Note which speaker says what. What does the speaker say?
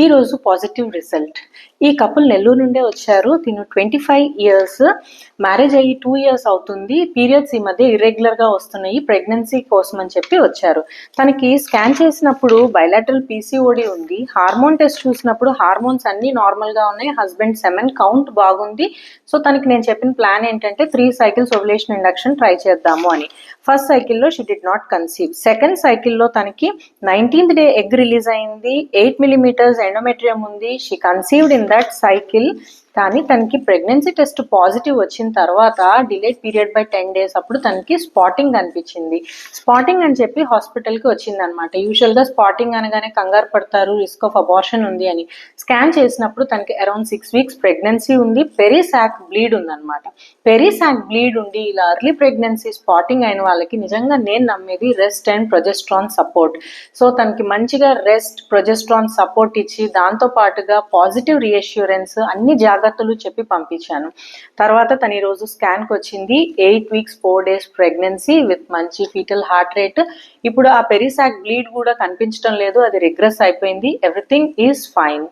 Speaker 1: ఈ రోజు positive result ఈ కపుల్ నెల్లూరు నుండే వచ్చారు. తిను ట్వంటీ ఫైవ్ ఇయర్స్ మ్యారేజ్ అయ్యి టూ ఇయర్స్ అవుతుంది. పీరియడ్స్ ఈ మధ్య ఇర్రెగ్యులర్గా వస్తున్నాయి. ప్రెగ్నెన్సీ కోసం అని చెప్పి వచ్చారు. తనకి స్కాన్ చేసినప్పుడు బయలాటరల్ పీసీఓడి ఉంది. హార్మోన్ టెస్ట్ చూసినప్పుడు హార్మోన్స్ అన్ని నార్మల్గా ఉన్నాయి. హస్బెండ్ సెమెన్ కౌంట్ బాగుంది. సో తనకి నేను చెప్పిన ప్లాన్ ఏంటంటే three cycles ovulation induction try చేద్దాము అని. ఫస్ట్ సైకిల్లో she did not conceive second సైకిల్లో తనకి నైన్టీన్త్ డే ఎగ్ రిలీజ్ అయింది. ఎయిట్ మిలీమీటర్స్ ఎండోమెట్రియం ఉంది. She conceived in that cycle కానీ తనకి ప్రెగ్నెన్సీ టెస్ట్ పాజిటివ్ వచ్చిన తర్వాత delayed period by ten days అప్పుడు తనకి స్పాటింగ్ అనిపించింది. స్పాటింగ్ అని చెప్పి హాస్పిటల్కి వచ్చింది అనమాట యూజువల్గా స్పాటింగ్ అనగానే కంగారు పడతారు రిస్క్ ఆఫ్ అబార్షన్ ఉంది అని. స్కాన్ చేసినప్పుడు తనకి అరౌండ్ సిక్స్ వీక్స్ ప్రెగ్నెన్సీ ఉంది పెరిసాక్ బ్లీడ్ ఉందన్నమాట. పెరిసాక్ బ్లీడ్ ఉండి ఇలా అర్లీ ప్రెగ్నెన్సీ స్పాటింగ్ అయిన వాళ్ళకి నిజంగా నేను నమ్మేది rest and progesterone support so తనకి మంచిగా రెస్ట్ ప్రొజెస్ట్రాన్ సపోర్ట్ ఇచ్చి దాంతో పాటుగా పాజిటివ్ రీఎష్యూరెన్స్ అన్ని జాగ్రత్తలు చెప్పి పంపించాను. తర్వాత తను ఈరోజు స్కాన్కి వచ్చింది. Eight weeks four days pregnancy with మంచి ఫీటల్ హార్ట్ రేట్ ఇప్పుడు ఆ పెరిసాక్ బ్లీడ్ కూడా కనిపించడం లేదు. అది రిగ్రెస్ అయిపోయింది. Everything is fine